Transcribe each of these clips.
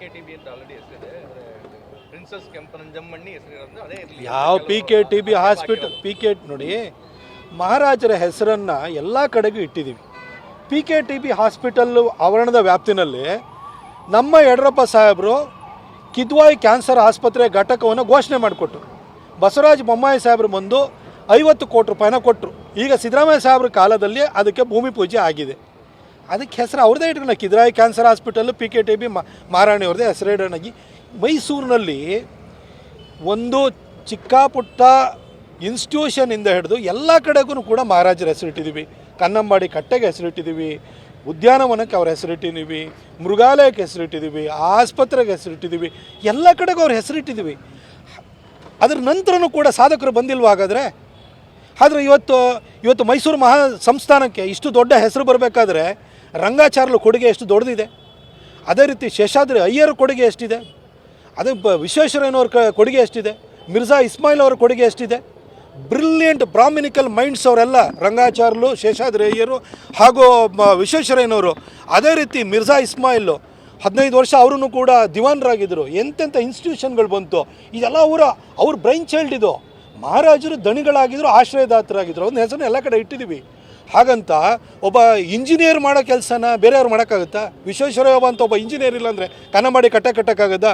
K T B ಅಂತ already ಹೆಸರಿದೆ. Princess Kempananjammanni ಹೆಸರಿರೋದು. ಅದೇ ಇರಲಿ. ಯಾವ P K T B hospital P K ನೋಡಿ ಮಹಾರಾಜರ ಹೆಸರನ್ನು ಎಲ್ಲ ಕಡೆಗೂ ಇಟ್ಟಿದ್ದೀವಿ P K T B hospital ಆವರಣದ ವ್ಯಾಪ್ತಿನಲ್ಲಿ ನಮ್ಮ ಯಡಿಯೂರಪ್ಪ ಸಾಹೇಬರು ಕಿದ್ವಾಯಿ ಕ್ಯಾನ್ಸರ್ ಆಸ್ಪತ್ರೆ ಘಟಕವನ್ನು ಘೋಷಣೆ ಮಾಡಿಕೊಟ್ರು. ಬಸವರಾಜ ಬೊಮ್ಮಾಯಿ ಸಾಹೇಬರು ಬಂದು ಐವತ್ತು ಕೋಟಿ ರೂಪಾಯಿನ ಕೊಟ್ಟರು ಈಗ ಸಿದ್ದರಾಮಯ್ಯ ಸಾಹೇಬ್ರ ಕಾಲದಲ್ಲಿ ಅದಕ್ಕೆ ಭೂಮಿ ಪೂಜೆ ಆಗಿದೆ. ಅದಕ್ಕೆ ಹೆಸರು ಅವ್ರದ್ದೇ ಇಟ್ಕೊಂಡು Kidwai cancer hospital P K T B Maharani ಅವ್ರದ್ದೇ ಹೆಸರಿಡೋಣಾಗಿ ಮೈಸೂರಿನಲ್ಲಿ ಒಂದು ಚಿಕ್ಕ ಪುಟ್ಟ ಇನ್ಸ್ಟಿಟ್ಯೂಷನಿಂದ ಹಿಡಿದು ಎಲ್ಲ ಕಡೆಗೂ ಕೂಡ ಮಹಾರಾಜರ ಹೆಸರಿಟ್ಟಿದ್ದೀವಿ ಕನ್ನಂಬಾಡಿ ಕಟ್ಟೆಗೆ ಹೆಸರಿಟ್ಟಿದ್ದೀವಿ ಉದ್ಯಾನವನಕ್ಕೆ ಅವ್ರ ಹೆಸರಿಟ್ಟಿದ್ದೀವಿ ಮೃಗಾಲಯಕ್ಕೆ ಹೆಸರಿಟ್ಟಿದ್ದೀವಿ ಆಸ್ಪತ್ರೆಗೆ ಹೆಸರಿಟ್ಟಿದ್ದೀವಿ ಎಲ್ಲ ಕಡೆಗೂ ಅವ್ರ ಹೆಸರಿಟ್ಟಿದ್ದೀವಿ ಅದ್ರ ನಂತರನೂ ಕೂಡ ಸಾಧಕರು ಬಂದಿಲ್ವ ಹಾಗಾದರೆ? ಆದರೆ ಇವತ್ತು ಇವತ್ತು ಮೈಸೂರು ಮಹಾ ಸಂಸ್ಥಾನಕ್ಕೆ ಇಷ್ಟು ದೊಡ್ಡ ಹೆಸರು ಬರಬೇಕಾದ್ರೆ ರಂಗಾಚಾರ್ಲು ಕೊಡುಗೆ ಎಷ್ಟು ದೊಡ್ಡದಿದೆ. ಅದೇ ರೀತಿ ಶೇಷಾದ್ರಿ ಅಯ್ಯರ ಕೊಡುಗೆ ಎಷ್ಟಿದೆ. ಅದೇ ಬ ವಿಶ್ವೇಶ್ವರಯ್ಯನವ್ರ ಕೊಡುಗೆ ಎಷ್ಟಿದೆ. ಮಿರ್ಜಾ ಇಸ್ಮಾಯಿಲ್ ಅವರ ಕೊಡುಗೆ ಎಷ್ಟಿದೆ. ಬ್ರಿಲಿಯಂಟ್ ಬ್ರಾಹ್ಮಿನಿಕಲ್ ಮೈಂಡ್ಸ್ ಅವರೆಲ್ಲ ರಂಗಾಚಾರ್ಲು, ಶೇಷಾದ್ರಿ ಅಯ್ಯರು ಹಾಗೂ ವಿಶ್ವೇಶ್ವರಯ್ಯನವರು ಅದೇ ರೀತಿ ಮಿರ್ಜಾ ಇಸ್ಮಾಯಿಲ್ ಹದಿನೈದು ವರ್ಷ ಅವರೂ ಕೂಡ ದಿವಾನರಾಗಿದ್ದರು. ಎಂತೆಂಥ ಇನ್ಸ್ಟಿಟ್ಯೂಷನ್ಗಳು ಬಂತು. ಇದೆಲ್ಲ ಅವರ ಅವ್ರ ಬ್ರೈನ್ ಚೈಲ್ಡ್ ಇದು. ಮಹಾರಾಜರು ದಣಿಗಳಾಗಿದ್ದರು ಆಶ್ರಯದಾತರಾಗಿದ್ದರು ಅವ್ರನ್ನ ಹೆಸರನ್ನ ಎಲ್ಲ ಕಡೆ ಇಟ್ಟಿದ್ದೀವಿ. ಹಾಗಂತ ಒಬ್ಬ ಇಂಜಿನಿಯರ್ ಮಾಡೋ ಕೆಲಸನ ಬೇರೆಯವ್ರು ಮಾಡೋಕ್ಕಾಗುತ್ತಾ? ವಿಶ್ವೇಶ್ವರಯ್ಯ ಅಂತ ಒಬ್ಬ ಇಂಜಿನಿಯರ್ ಇಲ್ಲಾಂದರೆ ಮಾಡಿ ಕಟ್ಟ ಕಟ್ಟೋಕ್ಕಾಗತ್ತಾ?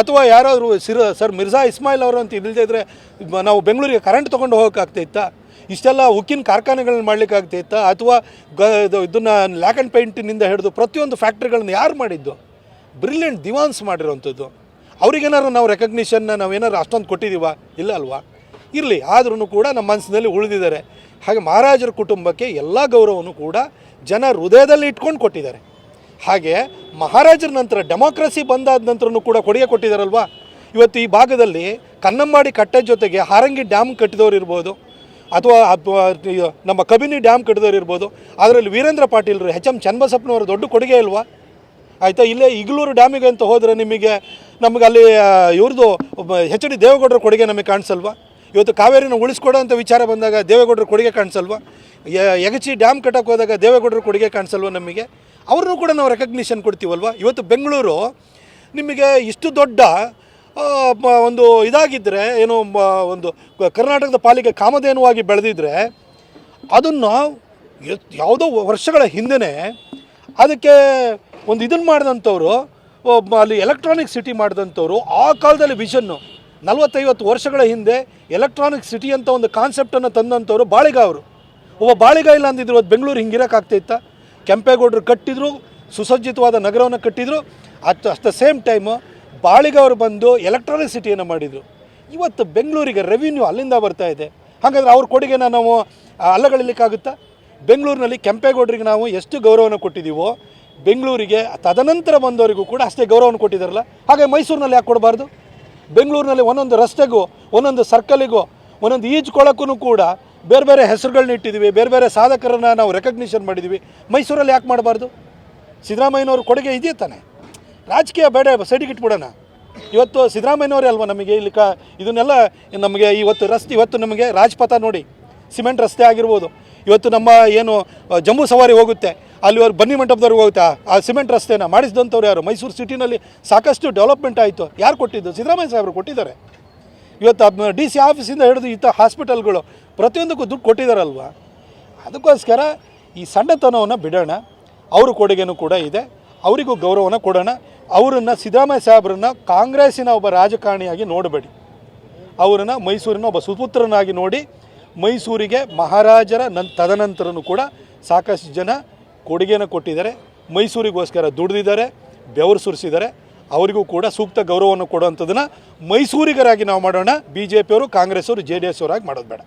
ಅಥವಾ ಯಾರಾದರೂ ಸಿರ, ಸರ್ ಮಿರ್ಜಾ ಇಸ್ಮಾಯಿಲ್ ಅವರು ಅಂತ ಇಲ್ಲದೇ ಇದ್ದರೆ ನಾವು ಬೆಂಗಳೂರಿಗೆ ಕರೆಂಟ್ ತೊಗೊಂಡು ಹೋಗೋಕ್ಕಾಗ್ತೈತಾ ಇಷ್ಟೆಲ್ಲ ಉಕ್ಕಿನ ಕಾರ್ಖಾನೆಗಳನ್ನ ಮಾಡ್ಲಿಕ್ಕಾಗ್ತೈತಾ ಅಥವಾ ಗ, ಇದು ಇದನ್ನು ಲ್ಯಾಕ್ ಆ್ಯಂಡ್ ಪೇಂಟಿನಿಂದ ಹಿಡಿದು ಪ್ರತಿಯೊಂದು ಫ್ಯಾಕ್ಟ್ರಿಗಳನ್ನ ಯಾರು ಮಾಡಿದ್ದು? ಬ್ರಿಲಿಯಂಟ್ ದಿವಾನ್ಸ್ ಮಾಡಿರೋವಂಥದ್ದು ಅವ್ರಿಗೇನಾದ್ರು ನಾವು ರೆಕಗ್ನಿಷನ್ನ ನಾವೇನಾದ್ರು ಅಷ್ಟೊಂದು ಕೊಟ್ಟಿದ್ದೀವ? ಇಲ್ಲ ಅಲ್ವಾ? ಇರಲಿ ಆದ್ರೂ ಕೂಡ ನಮ್ಮ ಮನಸ್ಸಿನಲ್ಲಿ ಉಳಿದಿದ್ದಾರೆ. ಹಾಗೆ ಮಹಾರಾಜರ ಕುಟುಂಬಕ್ಕೆ ಎಲ್ಲ ಗೌರವವನ್ನು ಕೂಡ ಜನ ಹೃದಯದಲ್ಲಿ ಇಟ್ಕೊಂಡು ಕೊಟ್ಟಿದ್ದಾರೆ. ಹಾಗೆ ಮಹಾರಾಜರ ನಂತರ ಡೆಮೋಕ್ರಸಿ ಬಂದಾದ ನಂತರನೂ ಕೂಡ ಕೊಡುಗೆ ಕೊಟ್ಟಿದ್ದಾರಲ್ವಾ? ಇವತ್ತು ಈ ಭಾಗದಲ್ಲಿ ಕನ್ನಂಬಾಡಿ ಕಟ್ಟೆ ಜೊತೆಗೆ ಹಾರಂಗಿ ಡ್ಯಾಮ್ ಕಟ್ಟಿದವರು ಇರ್ಬೋದು, ಅಥವಾ ನಮ್ಮ ಕಬಿನಿ ಡ್ಯಾಮ್ ಕಟ್ಟಿದವರು ಇರ್ಬೋದು, ಅದರಲ್ಲಿ ವೀರೇಂದ್ರ ಪಾಟೀಲ್ರು, ಎಚ್ ಎಂ ಚನ್ನಬಸಪ್ಪನವರ ದೊಡ್ಡ ಕೊಡುಗೆ ಅಲ್ವಾ? ಆಯಿತಾ? ಇಲ್ಲೇ ಇಗ್ಲೂರು ಡ್ಯಾಮಿಗೆ ಅಂತ ಹೋದರೆ ನಿಮಗೆ, ನಮಗೆ ಅಲ್ಲಿ ಇವ್ರದ್ದು ಎಚ್ ಡಿ ದೇವೇಗೌಡರ ಕೊಡುಗೆ ನಮಗೆ ಕಾಣಿಸಲ್ವಾ? ಇವತ್ತು ಕಾವೇರಿನ ಉಳಿಸ್ಕೊಡೋ ಅಂತ ವಿಚಾರ ಬಂದಾಗ ದೇವೇಗೌಡರ ಕೊಡುಗೆ ಕಾಣಿಸಲ್ವಾ? ಯಗಚಿ ಡ್ಯಾಮ್ ಕಟ್ಟಕ್ಕೆ ಹೋದಾಗ ದೇವೇಗೌಡರ ಕೊಡುಗೆ ಕಾಣಿಸಲ್ವ ನಮಗೆ? ಅವ್ರನ್ನೂ ಕೂಡ ನಾವು ರೆಕಗ್ನಿಷನ್ ಕೊಡ್ತೀವಲ್ವ? ಇವತ್ತು ಬೆಂಗಳೂರು ನಿಮಗೆ ಇಷ್ಟು ದೊಡ್ಡ ಒಂದು ಇದಾಗಿದ್ದರೆ ಏನು ಒಂದು ಕರ್ನಾಟಕದ ಪಾಲಿಗೆ ಕಾಮಧೇನುವಾಗಿ ಬೆಳೆದಿದ್ದರೆ ಅದನ್ನು ಯಾವುದೋ ವರ್ಷಗಳ ಹಿಂದೆನೇ ಅದಕ್ಕೆ ಒಂದು ಇದನ್ನು ಮಾಡಿದಂಥವ್ರು ಅಲ್ಲಿ ಎಲೆಕ್ಟ್ರಾನಿಕ್ ಸಿಟಿ ಮಾಡಿದಂಥವ್ರು, ಆ ಕಾಲದಲ್ಲಿ ವಿಷನ್ನು ನಲವತ್ತೈವತ್ತು ವರ್ಷಗಳ ಹಿಂದೆ ಎಲೆಕ್ಟ್ರಾನಿಕ್ ಸಿಟಿ ಅಂತ ಒಂದು ಕಾನ್ಸೆಪ್ಟನ್ನು ತಂದಂಥವ್ರು ಬಾಳಿಗ ಅವರು. ಒಬ್ಬ ಬಾಳಿಗ ಇಲ್ಲ ಅಂದಿದ್ರು, ಅದು ಬೆಂಗಳೂರು ಹಿಂಗಿರೋಕ್ಕಾಗ್ತೈತಾ ಕೆಂಪೇಗೌಡರು ಕಟ್ಟಿದ್ರು, ಸುಸಜ್ಜಿತವಾದ ನಗರವನ್ನು ಕಟ್ಟಿದ್ರು. At at the same time Baliga ಅವರು ಬಂದು ಎಲೆಕ್ಟ್ರಾನಿಕ್ ಸಿಟಿಯನ್ನು ಮಾಡಿದರು. ಇವತ್ತು ಬೆಂಗಳೂರಿಗೆ ರೆವಿನ್ಯೂ ಅಲ್ಲಿಂದ ಬರ್ತಾ ಇದೆ. ಹಾಗಾದರೆ ಅವ್ರ ಕೊಡುಗೆನ ನಾವು ಅಲ್ಲಗಳಿಲಿಕ್ಕಾಗುತ್ತಾ ಬೆಂಗಳೂರಿನಲ್ಲಿ ಕೆಂಪೇಗೌಡರಿಗೆ ನಾವು ಎಷ್ಟು ಗೌರವನ ಕೊಟ್ಟಿದ್ದೀವೋ ಬೆಂಗಳೂರಿಗೆ ತದನಂತರ ಬಂದವರಿಗೂ ಕೂಡ ಅಷ್ಟೇ ಗೌರವನ ಕೊಟ್ಟಿದ್ದಾರಲ್ಲ ಹಾಗೆ ಮೈಸೂರಿನಲ್ಲಿ ಯಾಕೆ ಕೊಡಬಾರ್ದು? ಬೆಂಗಳೂರಿನಲ್ಲಿ ಒಂದೊಂದು ರಸ್ತೆಗೂ, ಒಂದೊಂದು ಸರ್ಕಲಿಗೂ ಒಂದೊಂದು ಈಜ್ಕೊಳಕ್ಕೂ ಕೂಡ ಬೇರೆ ಬೇರೆ ಹೆಸರುಗಳನ್ನ ಇಟ್ಟಿದ್ದೀವಿ. ಬೇರೆ ಬೇರೆ ಸಾಧಕರನ್ನ ನಾವು ರೆಕಗ್ನಿಷನ್ ಮಾಡಿದ್ದೀವಿ. ಮೈಸೂರಲ್ಲಿ ಯಾಕೆ ಮಾಡಬಾರ್ದು? ಸಿದ್ದರಾಮಯ್ಯನವ್ರ ಕೊಡುಗೆ ಇದೆಯೇ ತಾನೆ. ರಾಜಕೀಯ ಬೇಡ ಸೈಡಿಗೆ ಇಟ್ಬಿಡೋಣ ಇವತ್ತು ಸಿದ್ದರಾಮಯ್ಯನವರೇ ಅಲ್ವಾ ನಮಗೆ ಇಲ್ಲಿ ಕ ಇದನ್ನೆಲ್ಲ ನಮಗೆ ಇವತ್ತು ರಸ್ತೆ ಇವತ್ತು ನಮಗೆ ರಾಜ್ಪಥ ನೋಡಿ, ಸಿಮೆಂಟ್ ರಸ್ತೆ ಆಗಿರ್ಬೋದು. ಇವತ್ತು ನಮ್ಮ ಏನು, ಜಂಬೂ ಸವಾರಿ ಹೋಗುತ್ತೆ. ಅಲ್ಲಿ ಅವ್ರು ಬನ್ನಿ ಮಂಟಪದವ್ರಿಗೆ ಹೋಗ್ತಾ, ಆ- ಸಿಮೆಂಟ್ ರಸ್ತೆನ ಮಾಡಿಸಿದಂಥವ್ರು ಯಾರು? ಮೈಸೂರು ಸಿಟಿನಲ್ಲಿ ಸಾಕಷ್ಟು ಡೆವಲಪ್ಮೆಂಟ್ ಆಯಿತು. ಯಾರು ಕೊಟ್ಟಿದ್ದು? ಸಿದ್ದರಾಮಯ್ಯ ಸಾಹೇಬರು ಕೊಟ್ಟಿದ್ದಾರೆ. ಇವತ್ತು ಡಿ ಸಿ ಆಫೀಸಿಂದ ಹಿಡಿದು ಇಂಥ ಹಾಸ್ಪಿಟಲ್ಗಳು ಪ್ರತಿಯೊಂದಕ್ಕೂ ದುಡ್ಡು ಕೊಟ್ಟಿದ್ದಾರಲ್ವ? ಅದಕ್ಕೋಸ್ಕರ ಈ ಸಣ್ಣತನವನ್ನು ಬಿಡೋಣ. ಅವ್ರ ಕೊಡುಗೆನೂ ಕೂಡ ಇದೆ. ಅವರಿಗೂ ಗೌರವನ ಕೊಡೋಣ. ಅವರನ್ನು ಸಿದ್ದರಾಮಯ್ಯ ಸಾಹೇಬ್ರನ್ನ ಕಾಂಗ್ರೆಸ್ಸಿನ ಒಬ್ಬ ರಾಜಕಾರಣಿಯಾಗಿ ನೋಡಬೇಡಿ. ಅವರನ್ನು ಮೈಸೂರಿನ ಒಬ್ಬ ಸುಪುತ್ರನಾಗಿ ನೋಡಿ, ಮೈಸೂರಿಗೆ ಮಹಾರಾಜರ ನನ್ ತದನಂತರನೂ ಕೂಡ ಸಾಕಷ್ಟು ಜನ ಕೊಡುಗೆನ ಕೊಟ್ಟಿದ್ದಾರೆ, ಮೈಸೂರಿಗೋಸ್ಕರ ದುಡಿದಿದ್ದಾರೆ, ಬೆವರು ಸುರಿಸಿದ್ದಾರೆ, ಅವರಿಗೂ ಕೂಡ ಸೂಕ್ತ ಗೌರವವನ್ನು ಕೊಡುವಂಥದ್ದನ್ನು ಮೈಸೂರಿಗರಾಗಿ ನಾವು ಮಾಡೋಣ. ಬಿ ಜೆ ಪಿಯವರು ಕಾಂಗ್ರೆಸ್ ಅವರು ಜೆ ಡಿ ಎಸ್ ಅವರಾಗಿ ಮಾಡೋದು ಬೇಡ.